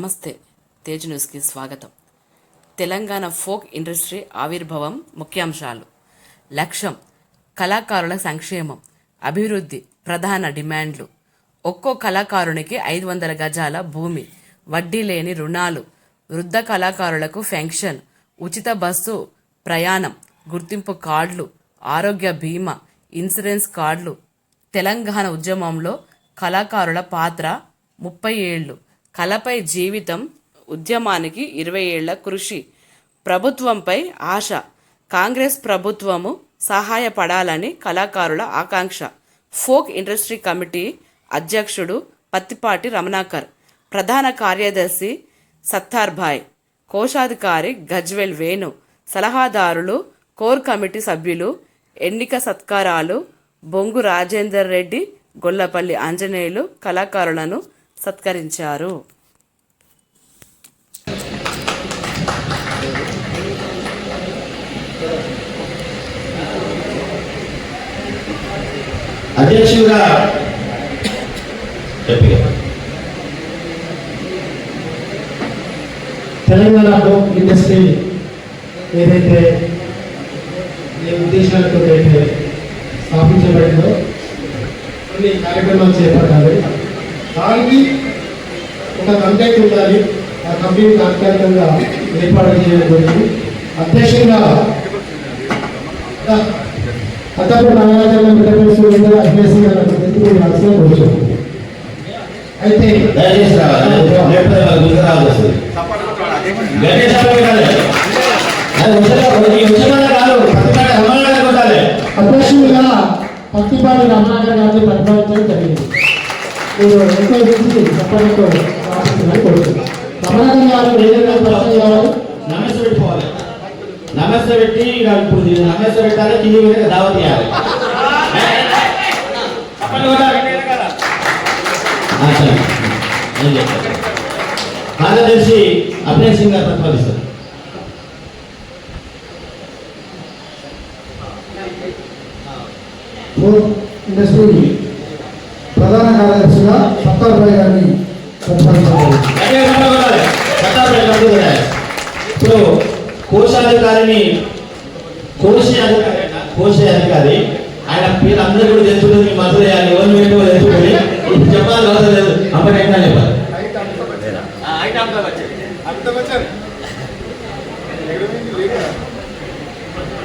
నమస్తే. తేజ్ న్యూస్కి స్వాగతం. తెలంగాణ ఫోక్ ఇండస్ట్రీ ఆవిర్భావం ముఖ్యాంశాలు. లక్ష్యం కళాకారుల సంక్షేమం అభివృద్ధి ప్రధాన డిమాండ్లు. ఒక్కో కళాకారునికి ఐదు వందల గజాల భూమి వడ్డీ లేని రుణాలు. వృద్ధ కళాకారులకు పెన్షన్ ఉచిత బస్సు ప్రయాణం గుర్తింపు కార్డులు ఆరోగ్య బీమా ఇన్సూరెన్స్ కార్డులు. తెలంగాణ ఉద్యమంలో కళాకారుల పాత్ర ముప్పై ఏళ్ళు. కళపై జీవితం ఉద్యమానికి ఇరవై ఏళ్ళ కృషి. ప్రభుత్వంపై ఆశ. కాంగ్రెస్ ప్రభుత్వము సహాయపడాలని కళాకారుల ఆకాంక్ష. ఫోక్ ఇండస్ట్రీ కమిటీ అధ్యక్షుడు పత్తిపాటి రమణాకర్. ప్రధాన కార్యదర్శి సత్తార్భాయ్ కోశాధికారి గజ్వెల్ వేణు. సలహాదారులు కోర్ కమిటీ సభ్యులు ఎన్నిక సత్కారాలు బొంగు రాజేందర్ రెడ్డి గొల్లపల్లి ఆంజనేయులు కళాకారులను సత్కరించారు. అధ్యక్షుడిగా తెలంగాణ ఫోక్ ఇండస్ట్రీ ఏదైతే ఏ ఉద్దేశాలతో అయితే స్థాపించబడిందో కొన్ని కార్యక్రమాలు చేపట్టాలి. దానికి ఒక కంటెంట్ ఉండాలి. ఆ కంపెనీ తాత్కాలికంగా ఏర్పాటు చేయడం జరిగింది. అధ్యక్షంగా అతను నాగార్జున మిడపల్లి అభ్యర్థి గారు కూర్చోండి అయితే పత్తిపాటి రమణాకర్ గారిని ప్రతిపాదించడం జరిగింది. మీరు ఎంతో చెప్పడంతో ప్రార్థిస్తున్నాను కోరుతున్నాను గారు వేదికగా పరిచయం కావాలి నమస్తే పెట్టుకోవాలి నమస్తే పెట్టి ఇప్పుడు దీన్ని పెట్టాలి కింది మీద దావత్ చేయాలి కార్యదర్శి అభినయ్ సింగ్ గారు ప్రతిపాదిస్తారు ఇండస్ట్రీ ప్రధాన కార్య రాయ్ గారిని. ఇప్పుడు కోశాధికారిని కోశ అధికారి కోశ అధికారి ఆయన పేరు అందరూ కూడా తెలుసుకుని మీ చేయాలి ఎవరు ఏంటో తెలుసుకుని ఇప్పుడు చెప్పాలి అవసరం లేదు. అప్పటి ఎట్లా చెప్పాలి.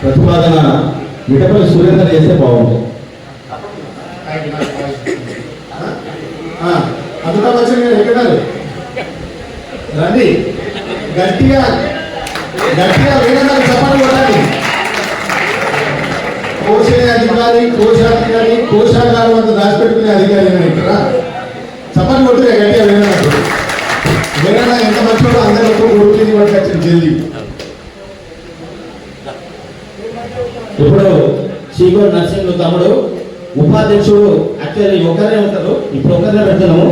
ప్రతిపాదన మిఠపల్లి సురేందర్ చేస్తే బాగుంటుంది అందులో వచ్చి మీరు ఎక్కడారు రండి గట్టిగా గట్టిగా వేరే చెప్పండి కొట్టాలి కోసే అధికారి కోశాధికారి కోశాగారం అంత దాచిపెట్టుకునే అధికారి ఏమైనా ఇక్కడ చెప్పండి కొట్టుగా గట్టిగా వేరే వేరే ఎంత మంచివాడో అందరూ కొడుకుని పట్టుకొచ్చిన జల్లి ఇప్పుడు శ్రీగోడు నరసింహ తమ్ముడు ఉపాధ్యక్షుడు యాక్చువల్లీ ఒకరే ఉంటారు. ఇప్పుడు ఒకరే పెడుతున్నాము.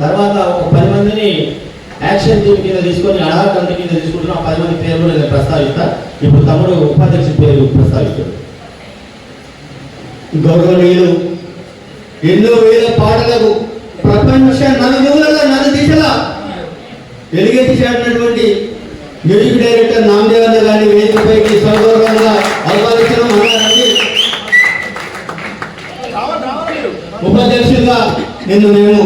తర్వాత ఒక పది మందిని యాక్షన్ టీమ్ కింద తీసుకొని అడగా కమిటీ కింద తీసుకుంటున్న. ఆ పది మంది పేరు కూడా నేను ప్రస్తావిస్తా. ఇప్పుడు తమ్ముడు ఉపాధ్యక్షుడి పేరు ప్రస్తావిస్తాడు. గౌరవనీయులు ఎన్నో వేల పాటలకు ప్రపంచ నలుమూలల నలు దిశలా వెలుగెత్తినటువంటి మ్యూజిక్ డైరెక్టర్ నామదేవన్న నిన్ను మేము